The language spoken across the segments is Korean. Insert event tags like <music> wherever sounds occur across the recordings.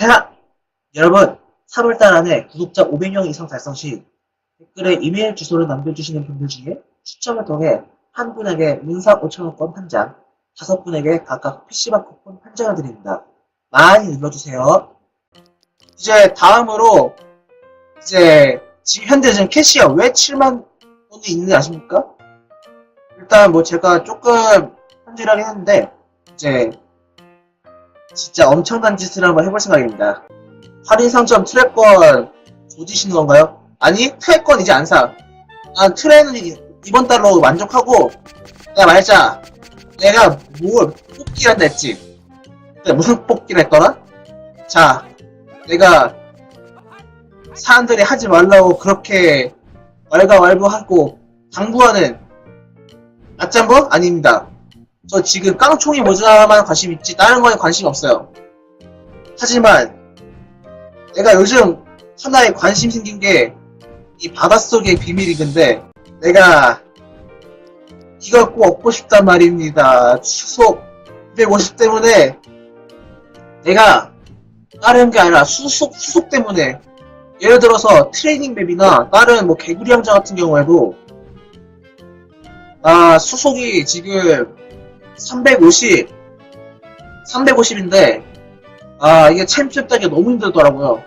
자, 여러분, 3월달 안에 구독자 500명 이상 달성 시 댓글에 이메일 주소를 남겨주시는 분들 중에 추첨을 통해 한 분에게 문상 5천원권 한 장, 다섯 분에게 각각 PC방 쿠폰 한 장을 드립니다. 많이 눌러주세요. 이제 다음으로 이제 지금 현재 지금 캐시가 왜 7만 원이 있는지 아십니까? 일단 뭐 제가 조금 현질하긴 했는데 이제 진짜 엄청난 짓을 한번 해볼 생각입니다. 할인 상점 트랙권 조지시는 건가요? 아니 트랙권 이제 안 사. 난 트랙은 이- 이번 달로 만족하고 내가 말자 내가 뭘 한다 했지. 내가 무슨 뽑기를 했더라? 자 내가 사람들이 하지 말라고 그렇게 왈가왈부하고 당부하는 낮잠부? 아닙니다. 저 지금 깡총이 모자만 관심 있지 다른 거에 관심 없어요. 하지만 내가 요즘 하나에 관심 생긴 게 이 바닷속의 비밀이근데 내가 이걸 꼭 얻고 싶단 말입니다. 수속 250 때문에 내가 다른 게 아니라 수속 수속 때문에 예를 들어서 트레이닝 맵이나 다른 뭐 개구리 왕자 같은 경우에도 아 수속이 지금 350 350인데 아 이게 챔피언 따기가 너무 힘들더라고요.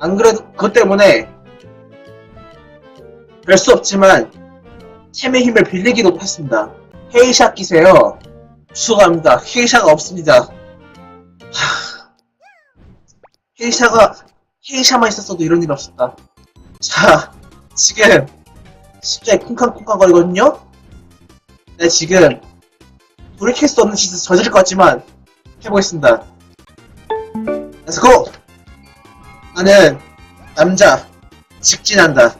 안 그래도 그것 때문에 별 수 없지만 챔의 힘을 빌리기도 했습니다. 헤이샷 끼세요. 수고합니다. 헤이샤가 없습니다. 하... 헤이샤가 헤이샤만 있었어도 이런 일 없었다. 자 지금 십자에 쿵쾅쿵쾅 거리거든요? 네 지금 돌이킬 수 없는 짓을 저지를 것 같지만 해보겠습니다. 렛츠고! 나는 남자 직진한다.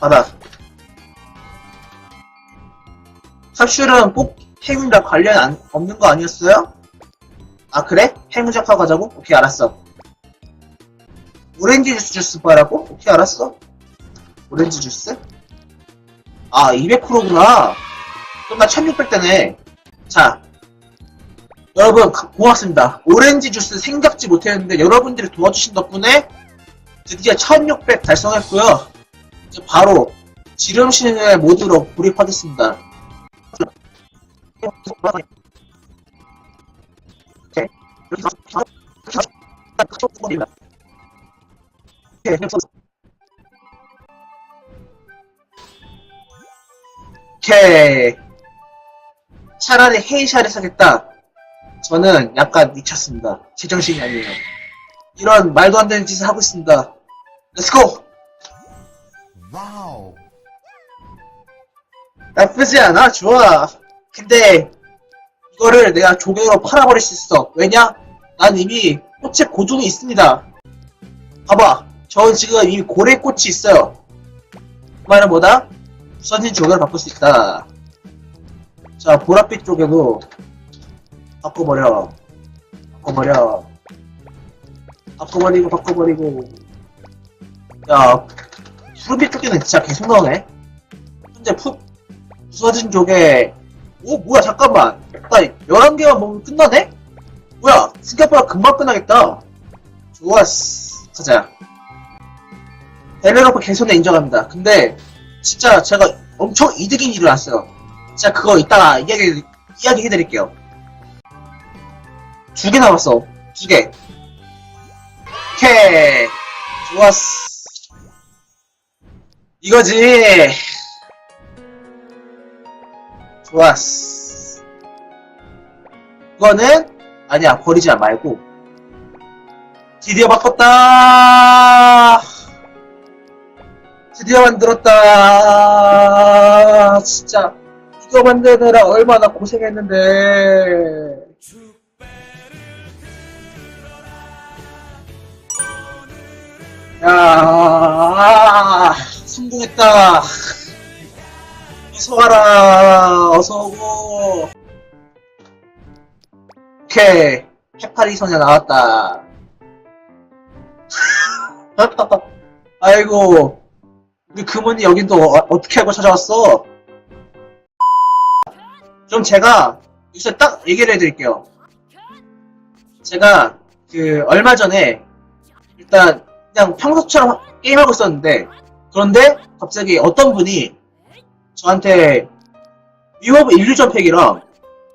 받아. 캡슐은 꼭 행운과 관련 안- 없는 거 아니었어요? 아 그래? 행운작하고 가자고? 오케이 알았어. 오렌지 주스 주스 바라고? 오케이 알았어. 오렌지 주스? 아 200%구나. 그럼 나 1600대네. 자, 여러분 가- 고맙습니다. 오렌지 주스 생각지 못했는데 여러분들이 도와주신 덕분에 드디어 1600 달성했고요. 이제 바로 지름신의 모드로 돌입하겠습니다. 오케이. 차라리 헤이샤를 사겠다. 저는 약간 미쳤습니다. 제정신이 아니에요. 이런 말도 안 되는 짓을 하고 있습니다. 렛츠고! 와우. 나쁘지 않아? 좋아. 근데, 이거를 내가 조개로 팔아버릴 수 있어. 왜냐? 난 이미 꽃에 고종이 있습니다. 봐봐. 저는 지금 이미 고래꽃이 있어요. 그 말은 뭐다? 부서진 조개를 바꿀 수 있다. 자, 보랏빛 쪽에도 바꿔버려. 바꿔버려. 바꿔버리고, 바꿔버리고. 야, 푸른빛 쪽에는 진짜 계속 나오네. 현재 푸, 부서진 쪽에, 오, 뭐야, 잠깐만. 나 11개만 먹으면 끝나네? 뭐야, 생각보다 금방 끝나겠다. 좋았어. 가자. 벨레로프 개선에 인정합니다. 근데, 진짜 제가 엄청 이득인 일을 왔어요. 진짜 그거 이따가 이야기, 이야기 해드릴게요. 두 개 남았어. 두 개. 오케이. 좋았어. 이거지. 좋았어. 이거는, 아니야, 버리지 말고. 드디어 바꿨다! 드디어 만들었다! 진짜, 이거 만드느라 얼마나 고생했는데. 야, 성공했다. 어서 와라. 어서 오고. 오케이. 해파리 소녀 나왔다. <laughs> 아이고. 우리 금은이 여긴 또 어, 어떻게 알고 찾아왔어? 좀 제가 여기서 딱 얘기를 해드릴게요. 제가 그 얼마 전에 일단 그냥 평소처럼 게임하고 있었는데 그런데 갑자기 어떤 분이 저한테 위워브 일루전 팩이랑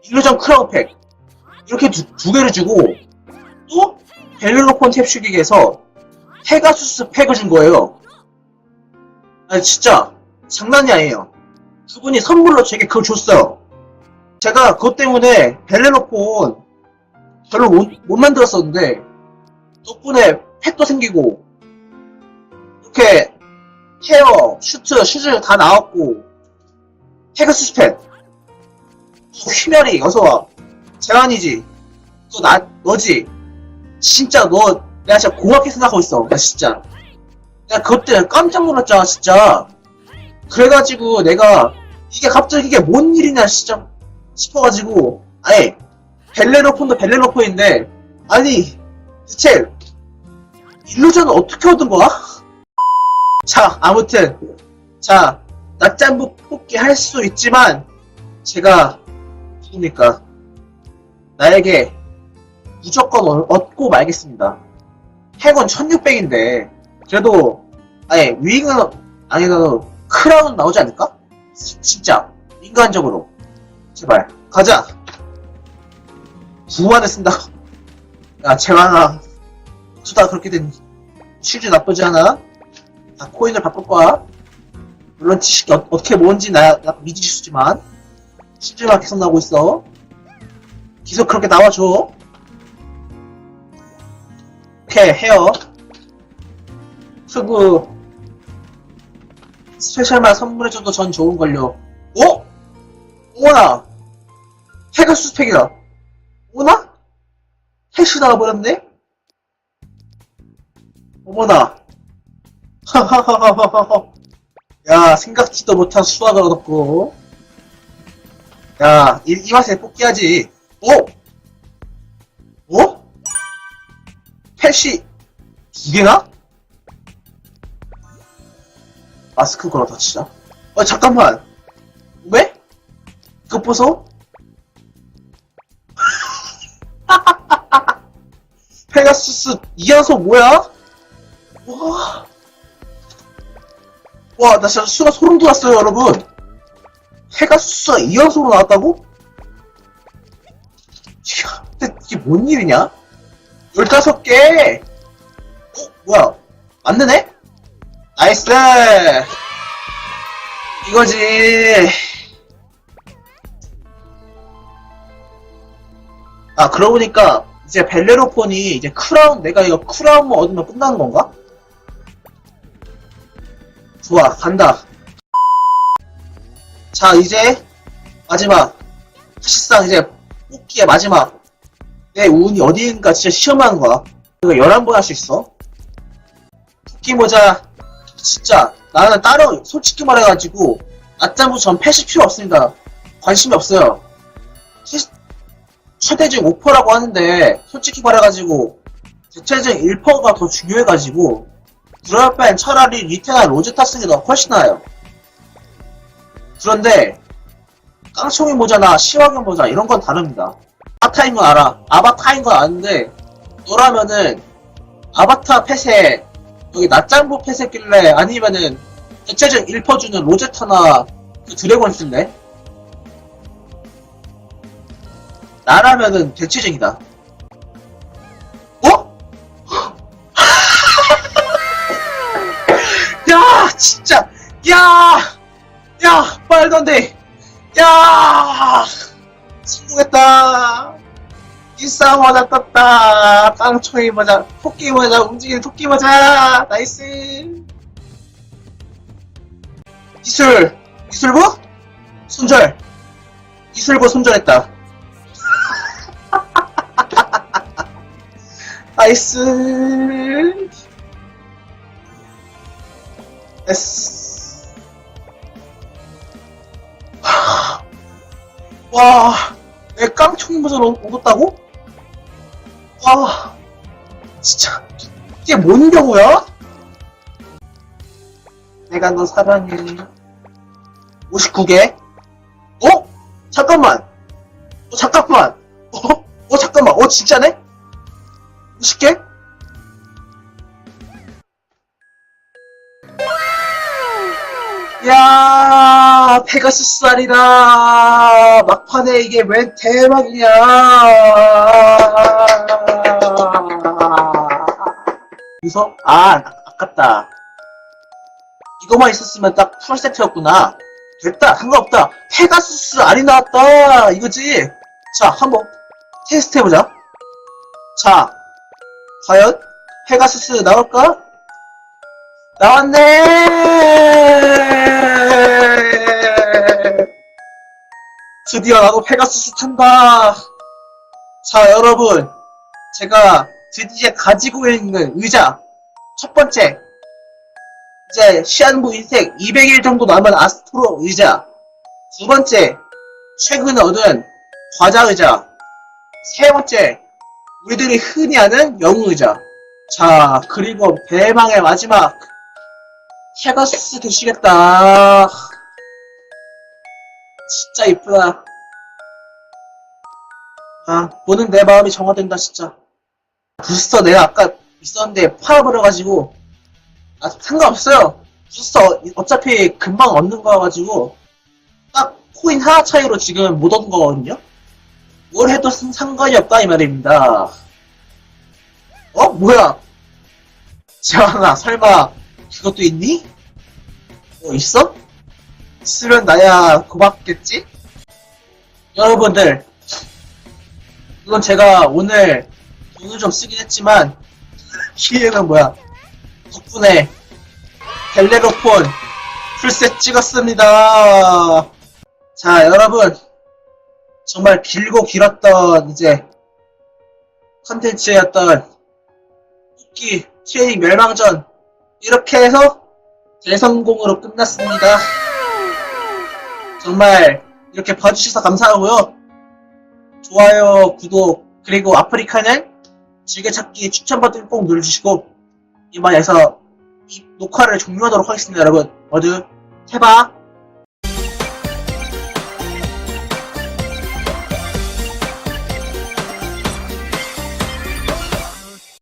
일루전 크라운 팩 이렇게 두, 두 개를 주고 또 벨로폰 탭슈기에서 페가수스 팩을 준 거예요. 아니 진짜 장난이 아니에요. 그분이 선물로 제게 그걸 줬어요. 제가 그것 때문에 벨레로폰 별로 못, 못 만들었었는데 덕분에 팩도 생기고 이렇게 헤어, 슈트, 슈즈 다 나왔고 페가수스 팩또 휘멸이 어서와 재환이지 또나 너지. 진짜 너 내가 진짜 고맙게 생각하고 있어. 나 진짜. 내가 때문에 깜짝 놀랐잖아 진짜. 그래가지고 내가 이게 갑자기 이게 뭔 일이냐 진짜 싶어가지고 아예 벨레로폰도 벨레로폰인데 아니 대체 일루전은 어떻게 얻은 거야? 자 아무튼 자 낮잠부 뽑기 할 수 있지만 제가 누굽니까 나에게 무조건 얻- 얻고 말겠습니다 핵은 1600인데 그래도 아예 위잉은 아니더라도 크라운 나오지 않을까? 지- 진짜 인간적으로 제발. 가자. 구만을 쓴다고. 야 재환아. 수다 그렇게 된 실주 나쁘지 않아? 다 코인을 바꿀 거야. 물론 지식이 어, 떻게 뭔지 나, 나 미지수지만. 실주만 계속 나오고 있어. 계속 그렇게 나와줘. 오케이 헤어. 흑우 스페셜만 선물해줘도 전 좋은걸요. 어? 오나 페가수스 팩이다 오나? 해시 나와버렸네? 어머나 하하하하하하 야 생각지도 못한 수학을 얻었고 야 이, 이 맛에 뽑기하지 오? 어? 펫이 두 개나? 마스크 걸어다 진짜 어 잠깐만 왜? 그거 보소? 페가수스 이연소 뭐야? 와, 와, 나 진짜 수가 소름 돋았어요, 여러분. 페가수스가 이연소로 나왔다고? 이야, 근데 이게 뭔 일이냐? 15개! 어, 뭐야? 맞느네? 나이스! 이거지. 아, 그러고 보니까, 이제 벨레로폰이 이제 크라운, 내가 이거 크라운만 얻으면 끝나는 건가? 좋아, 간다. 자, 이제, 마지막. 사실상 이제, 뽑기의 마지막. 내 운이 어디인가 진짜 시험하는 거야. 이거 11번 할 수 있어. 토끼 모자, 진짜, 나는 따로, 솔직히 말해가지고, 낮잠부 전 패실 필요 없습니다. 관심이 없어요. 시- 최대중 5%라고 하는데 솔직히 말해가지고 대체중 1%가 더 중요해가지고 그럴 바엔 차라리 리테나 로제타 쓰는 게더 훨씬 나아요. 그런데 깡총이 모자나 시화경 모자 이런 건 다릅니다. 아바타인 건 알아. 아바타인 건 아는데 너라면은 아바타 펫에 여기 낮잠부 펫에 낄래 아니면은 대체중 1% 주는 로제타나 그 드래곤 쓸래? 나라면은 대체적이다. 어? <laughs> 야, 진짜, 야, 야, 말도 안 돼. 야, 성공했다. 일상 모자 떴다. 깡총이 모자, 토끼 모자, 움직이는 토끼 모자. 나이스. 기술, 기술부? 손절. 기술부 손절했다. 나이스. 에스. 하. 와, 내 깡총 버전 얻었다고? 와, 진짜 이게 뭔 경우야? 내가 너 사랑해. 59개? 어? 잠깐만. 어, 잠깐만. 어? 어, 잠깐만. 어, 진짜네? 쉽게? 야 페가수스 아니다. 막판에 이게 웬 대박이냐. 그래서 아 아- 아깝다. 이거만 있었으면 딱 풀세트였구나. 됐다 상관없다. 페가수스 알이 나왔다. 이거지? 자 한번 테스트 해보자. 자 과연 페가수스 나올까? 나왔네! 드디어 나도 페가수스 탄다. 자, 여러분. 제가 드디어 가지고 있는 의자. 첫 번째. 이제 시한부 인생 200일 정도 남은 아스트로 의자. 두 번째. 최근에 얻은 과자 의자. 세 번째. 우리들이 흔히 아는 영웅 의자. 자, 그리고 대망의 마지막. 페가수스 되시겠다. 진짜 이쁘다. 아, 보는 내 마음이 정화된다, 진짜. 부스터 내가 아까 있었는데 팔아버려가지고, 아, 상관없어요. 부스터 어차피 금방 얻는 거여가지고, 딱 코인 하나 차이로 지금 못 얻은 거거든요? 뭘 해도 상관이 없다, 이 말입니다. 어? 뭐야? 지아나, 설마, 그것도 있니? 뭐, 있어? 있으면 나야 고맙겠지? 여러분들, 물론 제가 오늘 돈을 좀 쓰긴 했지만, 기회는 뭐야? 덕분에 벨레로폰 풀셋 찍었습니다. 자, 여러분. 정말 길고 길었던 이제 컨텐츠였던 뽑기 트레이닝 멸망전 이렇게 해서 대성공으로 끝났습니다. 정말 이렇게 봐주셔서 감사하고요. 좋아요, 구독, 그리고 아프리카는 즐겨찾기 추천 버튼 꼭 눌러주시고 이만해서 이 녹화를 종료하도록 하겠습니다, 여러분. 모두 해봐.